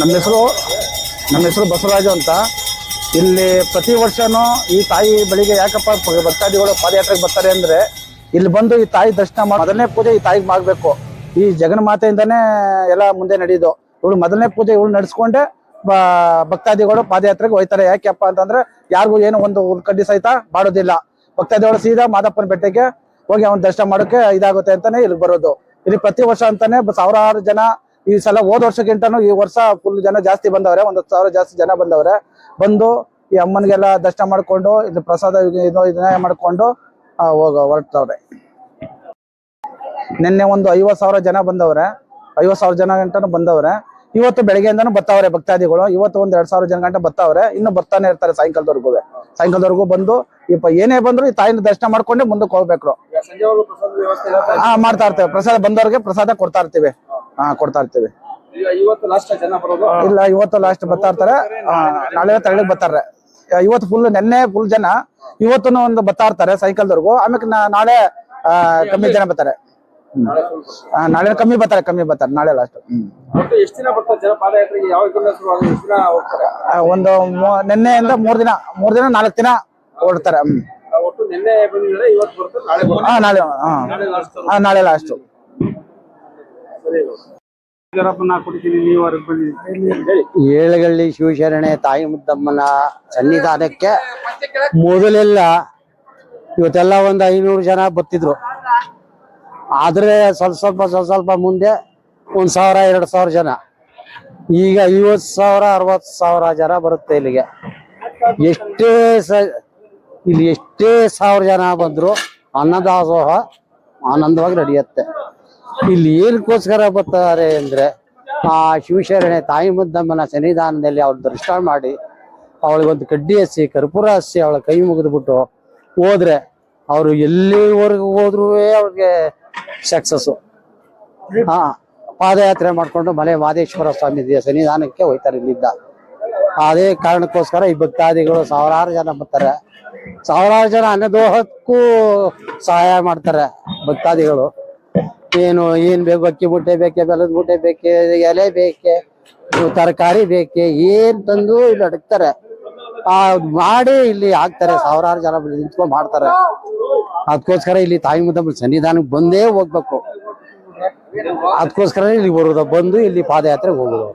ನಮ್ಮ ಹೆಸರು ನಮ್ಮ ಹೆಸರು ಬಸವರಾಜು ಅಂತ. ಇಲ್ಲಿ ಪ್ರತಿ ವರ್ಷನೂ ಈ ತಾಯಿ ಬೆಳಿಗ್ಗೆ ಯಾಕಪ್ಪ ಭಕ್ತಾದಿಗಳು ಪಾದಯಾತ್ರೆಗೆ ಬರ್ತಾರೆ ಅಂದ್ರೆ ಇಲ್ಲಿ ಬಂದು ಈ ತಾಯಿ ದರ್ಶನ ಮಾಡಿ ಮೊದಲನೇ ಪೂಜೆ ಈ ತಾಯಿಗೆ ಮಾಡ್ಬೇಕು. ಈ ಜಗನ್ಮಾತೆಯಿಂದನೇ ಎಲ್ಲ ಮುಂದೆ ನಡೆಯೋದು ಇವಳು ಮೊದಲನೇ ಪೂಜೆ ಇವಳು ನಡೆಸ್ಕೊಂಡೆ ಭಕ್ತಾದಿಗಳು ಪಾದಯಾತ್ರೆಗೆ ಹೋಯ್ತಾರೆ. ಯಾಕೆಪ್ಪ ಅಂತಂದ್ರೆ ಯಾರಿಗೂ ಏನು ಒಂದು ಕಡ್ಡಿ ಸಹಿತ ಮಾಡೋದಿಲ್ಲ. ಭಕ್ತಾದಿಗಳು ಸೀದಾ ಮಾದಪ್ಪನ ಬೆಟ್ಟಕ್ಕೆ ಹೋಗಿ ಅವನ ದರ್ಶನ ಮಾಡೋಕೆ ಇದಾಗುತ್ತೆ ಅಂತಾನೆ ಇಲ್ಲಿ ಬರೋದು. ಇಲ್ಲಿ ಪ್ರತಿ ವರ್ಷ ಅಂತಾನೆ ಸಾವಿರಾರು ಜನ ಈ ಸಲ ಹೋದ ವರ್ಷಕ್ಕಿಂತನೂ ಈ ವರ್ಷ ಫುಲ್ ಜನ ಜಾಸ್ತಿ ಬಂದವ್ರೆ, ಒಂದ್ ಸಾವಿರ ಜಾಸ್ತಿ ಜನ ಬಂದವ್ರೆ. ಬಂದು ಈ ಅಮ್ಮನಿಗೆಲ್ಲ ದರ್ಶನ ಮಾಡ್ಕೊಂಡು, ಇದು ಪ್ರಸಾದ ಮಾಡ್ಕೊಂಡು ಹೋಗ ಹೊರಡ್ತವ್ರೆ ನಿನ್ನೆ ಒಂದು ಐವತ್ ಸಾವಿರ ಜನ ಬಂದವ್ರೆ ಐವತ್ ಸಾವಿರ ಜನ ಗಂಟನು ಬಂದವ್ರೆ. ಇವತ್ತು ಬೆಳಗ್ಗೆಯಿಂದನೂ ಬರ್ತಾವ್ರೆ ಭಕ್ತಾದಿಗಳು. ಇವತ್ತು ಒಂದ್ ಎರಡ್ ಸಾವಿರ ಜನ ಗಂಟೆ ಬರ್ತಾವ್ರೆ. ಇನ್ನು ಬರ್ತಾನೆ ಇರ್ತಾರೆ ಸಾಯಂಕಾಲದವರೆಗೂ ಸಾಯಂಕಾಲದವರೆಗೂ ಬಂದು, ಇಪ್ಪ ಏನೇ ಬಂದ್ರು ಈ ತಾಯಿನ ದರ್ಶನ ಮಾಡ್ಕೊಂಡೆ ಮುಂದಕ್ಕೆ ಹೋಗ್ಬೇಕು. ಹಾ ಮಾಡ್ತಾ ಇರ್ತೇವೆ. ಪ್ರಸಾದ ಬಂದವ್ರಿಗೆ ಪ್ರಸಾದ ಕೊಡ್ತಾ ಇರ್ತೀವಿ. ಹಾ ಕೊಡ್ತಾ ಇರ್ತೀವಿ. ಇಲ್ಲ ಇವತ್ತು ಲಾಸ್ಟ್ ಬರ್ತಾ ಇರ್ತಾರೆ. ನಾಳೆ ತಳ್ಳಿ ಬರ್ತಾರೆ. ಇವತ್ತು ಫುಲ್ ನೆನ್ನೆ ಫುಲ್ ಜನ ಇವತ್ತು ಒಂದು ಬರ್ತಾ ಇರ್ತಾರೆ ಸಾಯಂಕಾಲದವರೆಗೂ ಆಮೇಲೆ ನಾಳೆ ಕಮ್ಮಿ ಜನ ಬರ್ತಾರೆ. ನಾಳೆ ಕಮ್ಮಿ ಬರ್ತಾರೆ ಕಮ್ಮಿ ಬರ್ತಾರೆ ನಾಳೆ ಲಾಸ್ಟ್ ಒಂದು ನಿನ್ನೆಯಿಂದ ಮೂರ್ ದಿನ ಮೂರ್ ದಿನ ನಾಲ್ಕು ದಿನ ಓಡ್ತಾರೆ. ಹ್ಮ್. ನಿನ್ನೆ ಬಂದಿದ್ದಾರೆ ಇವತ್ತು ಬರ್ತಾರೆ ನಾಳೆ ಹಾ ನಾಳೆ ಹಾ. ನಾಳೆ ಲಾಸ್ಟ್ ಹಾ ನಾಳೆ ಲಾಸ್ಟ್ ಸರಿ ಜರಪ್ಪನ ಕುಡಿತೀನಿ ನೀವು ಹೊರಗೆ ಬಂದಿದ್ದೀರಿ ಹೇಳಿ ಏಳಗಳ್ಳಿ ಶಿವಶರಣೆ ತಾಯಿ ಮುದ್ದಮ್ಮನ ಸನ್ನಿಧಾನಕ್ಕೆ ಮೊದಲೆಲ್ಲ ಇವತ್ತೆಲ್ಲ ಒಂದು ಐನೂರು ಜನ ಬರ್ತಿದ್ರು. ಆದ್ರೆ ಸ್ವಲ್ಪ ಸ್ವಲ್ಪ ಸ್ವಲ್ಪ ಸ್ವಲ್ಪ ಮುಂದೆ ಒಂದ್ ಸಾವಿರ ಎರಡು ಸಾವಿರ ಜನ. ಈಗ ಐವತ್ತು ಸಾವಿರ ಅರವತ್ತು ಸಾವಿರ ಜನ ಬರುತ್ತೆ ಇಲ್ಲಿಗೆ. ಎಷ್ಟೇ ಸ ಇಲ್ಲಿ ಎಷ್ಟೇ ಸಾವಿರ ಜನ ಬಂದ್ರು ಅನ್ನದಾಸೋಹ ಆನಂದವಾಗಿ ನಡೆಯುತ್ತೆ. ಇಲ್ಲಿ ಏನಕ್ಕೋಸ್ಕರ ಬರ್ತಾರೆ ಅಂದ್ರೆ, ಆ ಶಿವಶರಣೆ ತಾಯಿ ಮುದ್ದಮ್ಮನ ಸನ್ನಿಧಾನದಲ್ಲಿ ಅವ್ರ ದರ್ಶನ ಮಾಡಿ, ಅವಳಿಗೊಂದು ಕಡ್ಡಿ ಹಸಿ, ಕರ್ಪೂರ ಹಸಿ ಅವಳ ಕೈ ಮುಗಿದ್ಬಿಟ್ಟು ಹೋದ್ರೆ ಅವರು ಎಲ್ಲಿವರೆಗೂ ಹೋದ್ರೂ ಅವ್ರಿಗೆ ಸಕ್ಸಸ್ಸು ಹಾ, ಪಾದಯಾತ್ರೆ ಮಾಡ್ಕೊಂಡು ಮಲೆ ಮಾದೇಶ್ವರ ಸ್ವಾಮಿ ಸನ್ನಿಧಾನಕ್ಕೆ ಹೋಯ್ತಾರೆ ಇಲ್ಲಿದ್ದ ಅದೇ ಕಾರಣಕ್ಕೋಸ್ಕರ ಈ ಭಕ್ತಾದಿಗಳು ಸಾವಿರಾರು ಜನ ಬರ್ತಾರೆ. ಸಾವಿರಾರು ಜನ ಅನ್ನದೋಹಕ್ಕೂ ಸಹಾಯ ಮಾಡ್ತಾರೆ ಭಕ್ತಾದಿಗಳು. ಏನು, ಏನ್ ಬೇಕು, ಅಕ್ಕಿ ಬುಟ್ಟೆ ಬೇಕೆ, ಬೆಲ್ಲದ ಬುಟ್ಟೆ ಬೇಕೆ, ಎಲೆ ಬೇಕೆ, ತರಕಾರಿ ಬೇಕೆ, ಏನ್ ತಂದು ಇಲ್ಲಿ ಅಡಗ್ತಾರೆ. ಆ ಮಾಡಿ ಇಲ್ಲಿ ಹಾಕ್ತಾರೆ, ಸಾವಿರಾರು ಜನ ನಿಂತ್ಕೊಂಡು ಮಾಡ್ತಾರೆ. ಅದಕ್ಕೋಸ್ಕರ ಇಲ್ಲಿ ತಾಯಿ ಮುದ್ದಮ್ಮ ಸನ್ನಿಧಾನಕ್ಕೆ ಬಂದೇ ಹೋಗ್ಬೇಕು. ಅದಕ್ಕೋಸ್ಕರ ಇಲ್ಲಿ ಬರೋದು ಬಂದು ಇಲ್ಲಿ ಪಾದಯಾತ್ರೆಗೆ ಹೋಗೋದು